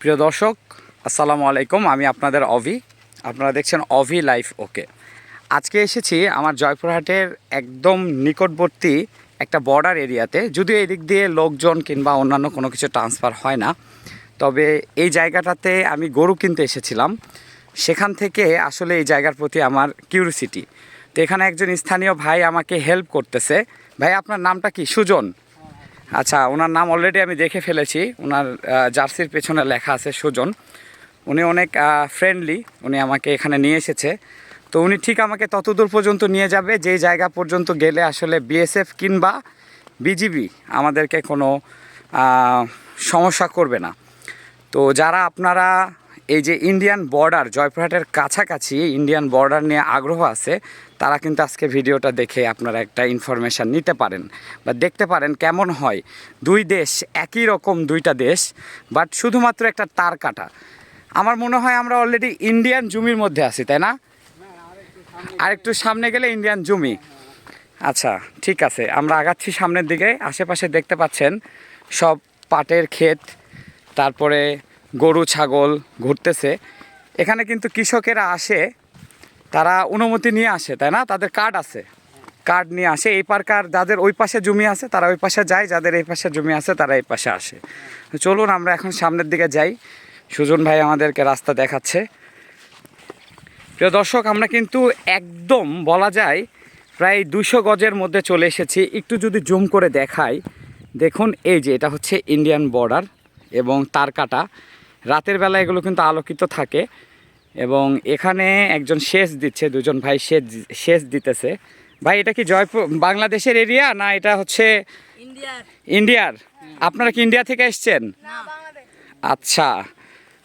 প্রিয় দর্শক, আসসালামু আলাইকুম। আমি আপনাদের অভি। আপনারা দেখছেন অভি লাইফ ওকে। আজকে এসেছি আমার জয়পুরহাটের একদম নিকটবর্তী একটা বর্ডার এরিয়াতে। যদিও এদিক দিয়ে লোকজন কিংবা অন্যান্য কোনো কিছু ট্রান্সফার হয় না। তবে এই জায়গাটাতে আমি গরু কিনতে এসেছিলাম। সেখান থেকে আসলে এই জায়গার প্রতি আমার কিউরিসিটি তো এখানে একজন স্থানীয় ভাই আমাকে হেল্প করতেছে। ভাই, আপনার নামটা কি? সুজন। আচ্ছা ওনার নাম অলরেডি আমি দেখে ফেলেছি। ওনার জার্সির পেছনে লেখা আছে সুজন। উনি অনেক ফ্রেন্ডলি উনি আমাকে এখানে নিয়ে এসেছে। তো উনি ঠিক আমাকে ততদূর পর্যন্ত নিয়ে যাবে, যেই জায়গা পর্যন্ত গেলে আসলে বিএসএফ কিংবা বিজিবি আমাদেরকে কোনো সমস্যা করবে না। তো যারা আপনারা এই যে ইন্ডিয়ান বর্ডার জয়পুরহাটের কাছাকাছি ইন্ডিয়ান বর্ডার নিয়ে আগ্রহ আছে তারা কিন্তু আজকে ভিডিওটা দেখে আপনারা একটা ইনফরমেশান নিতে পারেন বা দেখতে পারেন কেমন হয়। দুই দেশ, একই রকম দুইটা দেশ বাট শুধুমাত্র একটা তার কাটা। আমার মনে হয় আমরা অলরেডি ইন্ডিয়ান জমির মধ্যে আছি, তাই না? আর একটু সামনে গেলে ইন্ডিয়ান জমি। আচ্ছা ঠিক আছে, আমরা আগাচ্ছি সামনের দিকে। আশেপাশে দেখতে পাচ্ছেন সব পাটের ক্ষেত, তারপরে গরু, ছাগল ঘুরতেছে। এখানে কিন্তু কৃষকেরা আসে তারা অনুমতি নিয়ে আসে, তাই না? তাদের কার্ড আছে। কার্ড নিয়ে আসে। এই পার্কার যাদের ওই পাশে জমি আছে, তারা ওই পাশে যায়। যাদের এই পাশে জমি আছে, তারা এই পাশে আসে। চলুন, আমরা এখন সামনের দিকে যাই। সুজন ভাই আমাদেরকে রাস্তা দেখাচ্ছে। প্রিয় দর্শক, আমরা কিন্তু একদম, বলা যায়, প্রায় দুশো গজের মধ্যে চলে এসেছি। একটু যদি জুম করে দেখাই, দেখুন, এই যে এটা হচ্ছে ইন্ডিয়ান বর্ডার এবং তার কাটা। রাতের বেলা এগুলো কিন্তু আলোকিত থাকে। এবং এখানে একজন সেচ দিচ্ছে দুজন ভাই সেচ সেচ দিতেছে। ভাই এটা কি জয়পুর বাংলাদেশের এরিয়া না এটা হচ্ছে ইন্ডিয়ার? আপনারা কি ইন্ডিয়া থেকে এসছেন? আচ্ছা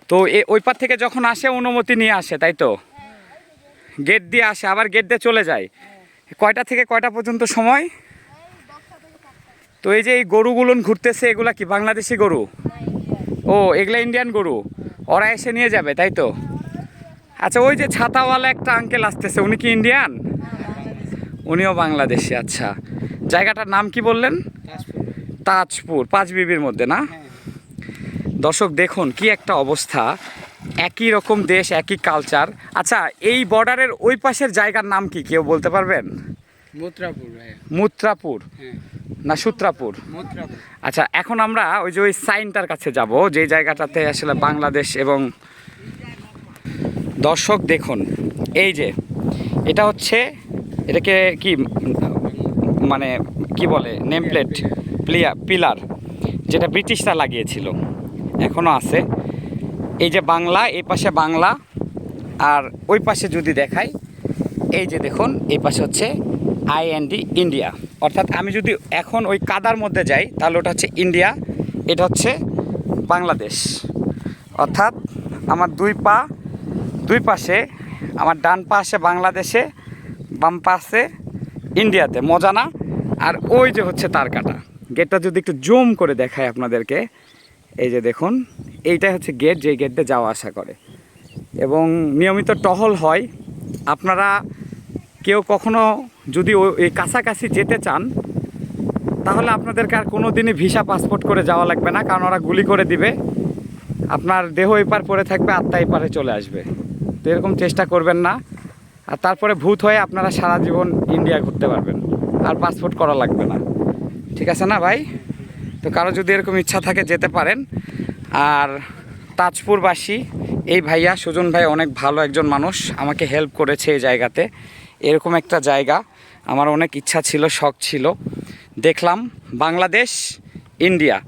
তো এ ওই পার থেকে যখন আসে অনুমতি নিয়ে আসে তাই তো? গেট দিয়ে আসে আবার গেট দিয়ে চলে যায়। কয়টা থেকে কয়টা পর্যন্ত সময়? তো এই যে এই গরুগুলো ঘুরতেছে এগুলা কি বাংলাদেশি গরু? ও এগুলা ইন্ডিয়ান গরু? ওরা এসে নিয়ে যাবে তাই তো? আচ্ছা ওই যে ছাতাওয়ালা একটা আঙ্কেল আসতেছে উনি কি ইন্ডিয়ান উনিও বাংলাদেশি আচ্ছা। জায়গাটার নাম কি বললেন? তাজপুর পাঁচ বিবির মধ্যে না? দর্শক দেখুন কি একটা অবস্থা। একই রকম দেশ একই কালচার আচ্ছা এই বর্ডারের ওই পাশের জায়গার নাম কি কেউ বলতে পারবেন? মুত্রাপুর মুত্রাপুর। হ্যাঁ। না সূত্রাপুর। আচ্ছা এখন আমরা ওই যে ওই সাইনটার কাছে যাব যে জায়গাটাতে আসলে বাংলাদেশ এবং দর্শক দেখুন, এই যে, এটা হচ্ছে, এটাকে কি মানে কি বলে নেম প্লেট প্লিয়া পিলার যেটা ব্রিটিশরা লাগিয়েছিল এখনও আছে। এই যে বাংলা, এই পাশে বাংলা, আর ওই পাশে যদি দেখাই, এই যে দেখুন, এই পাশে হচ্ছে আই আইএনডি ইন্ডিয়া অর্থাৎ আমি যদি এখন ওই কাদার মধ্যে যাই, তাহলে ওটা হচ্ছে ইন্ডিয়া এটা হচ্ছে বাংলাদেশ। অর্থাৎ আমার দুই পা দুই পাশে, আমার ডান পাশে বাংলাদেশে, বাম পাশে ইন্ডিয়াতে, মজা না? আর ওই যে হচ্ছে তার কাটা। গেটটা যদি একটু জুম করে দেখায় আপনাদেরকে, এই যে দেখুন, এইটাই হচ্ছে গেট যে গেটে যাওয়া আসা করে। এবং নিয়মিত টহল হয়। আপনারা কেউ কখনো যদি এই কাছাকাছি যেতে চান, তাহলে আপনাদেরকে আর কোনো দিনই ভিসা পাসপোর্ট করে যাওয়া লাগবে না, কারণ ওরা গুলি করে দিবে। আপনার দেহ এপার পড়ে থাকবে, আত্মা এপারে চলে আসবে। তো এরকম চেষ্টা করবেন না। আর তারপরে ভূত হয়ে আপনারা সারা জীবন ইন্ডিয়া ঘুরতে পারবেন। আর পাসপোর্ট করা লাগবে না। ঠিক আছে না ভাই? তো কারও যদি এরকম ইচ্ছা থাকে যেতে পারেন। আর তাজপুরবাসী, এই ভাইয়া সুজন ভাই অনেক ভালো একজন মানুষ। আমাকে হেল্প করেছে এই জায়গাতে। এরকম একটা জায়গা। আমার অনেক ইচ্ছা ছিল, শখ ছিল। দেখলাম বাংলাদেশ, ইন্ডিয়া।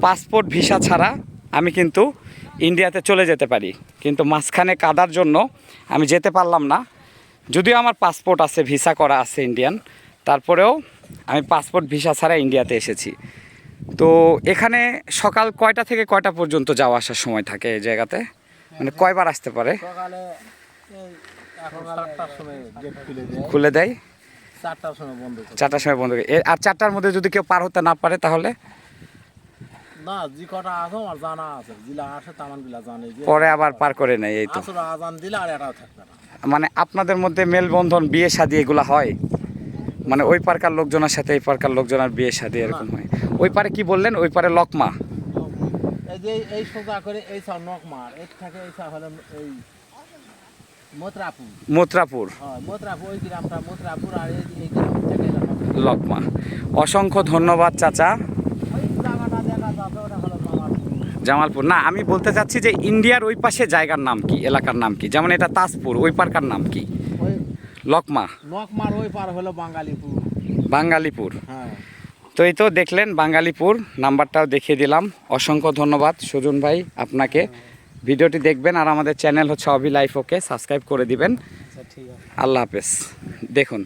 পাসপোর্ট ভিসা ছাড়া আমি কিন্তু ইন্ডিয়াতে চলে যেতে পারি। কিন্তু মাঝখানে কাদার জন্য আমি যেতে পারলাম না। যদিও আমার পাসপোর্ট আছে ভিসা করা আছে ইন্ডিয়ান। তারপরেও আমি পাসপোর্ট ভিসা ছাড়া ইন্ডিয়াতে এসেছি। তো এখানে সকাল কয়টা থেকে কয়টা পর্যন্ত যাওয়া আসার সময় থাকে এই জায়গাতে? মানে কয়বার আসতে পারে? খুলে দেয়। খুলে চারটার সময় বন্ধ করে চারটার সময় বন্ধ করে। এ- আর চারটার মধ্যে যদি কেউ পার হতে না পারে তাহলে? না কটা আছে আমার জানা আছে জিলা আসে তামানগুলা জানে পরে আবার পার করে নেয় এই তো। আসলে আজান দিলে আর এটাও থাকবে না। মানে আপনাদের মধ্যে মেলবন্ধন বিয়ে শাদী এগুলো হয়? মানে ওই পার্কার লোকজনের সাথে এই পার্কার লোকজনের বিয়ে শাদী এরকম হয়? ওই পারে কি বললেন? ওই পারে লকমা? এই যে এই সোজা করে এই সব নকমার এর থেকে এই সব হলো ওই গ্রামটা আর এই এই গ্রাম থেকে লকমা। অসংখ্য ধন্যবাদ চাচা ওই জায়গাটা দেখা যাবে ওটা হলো জামালপুর। না আমি বলতে চাচ্ছি যে ইন্ডিয়ার ওই পাশে জায়গার নাম কি এলাকার নাম কি? যেমন এটা তাজপুর ওই পারকার নাম কি? লকমা। লকমার ওই পার হলো বাঙালিপুর বাঙ্গালিপুর। হ্যাঁ। তো এই তো দেখলেন বাঙ্গালিপুর নাম্বারটাও দেখিয়ে দিলাম। অসংখ্য ধন্যবাদ সুজন ভাই আপনাকে। ভিডিওটি দেখবেন আর আমাদের চ্যানেল হচ্ছে অবি লাইফ ওকে? সাবস্ক্রাইব করে দিবেন। আচ্ছা আল্লাহ হাফেজ। দেখুন।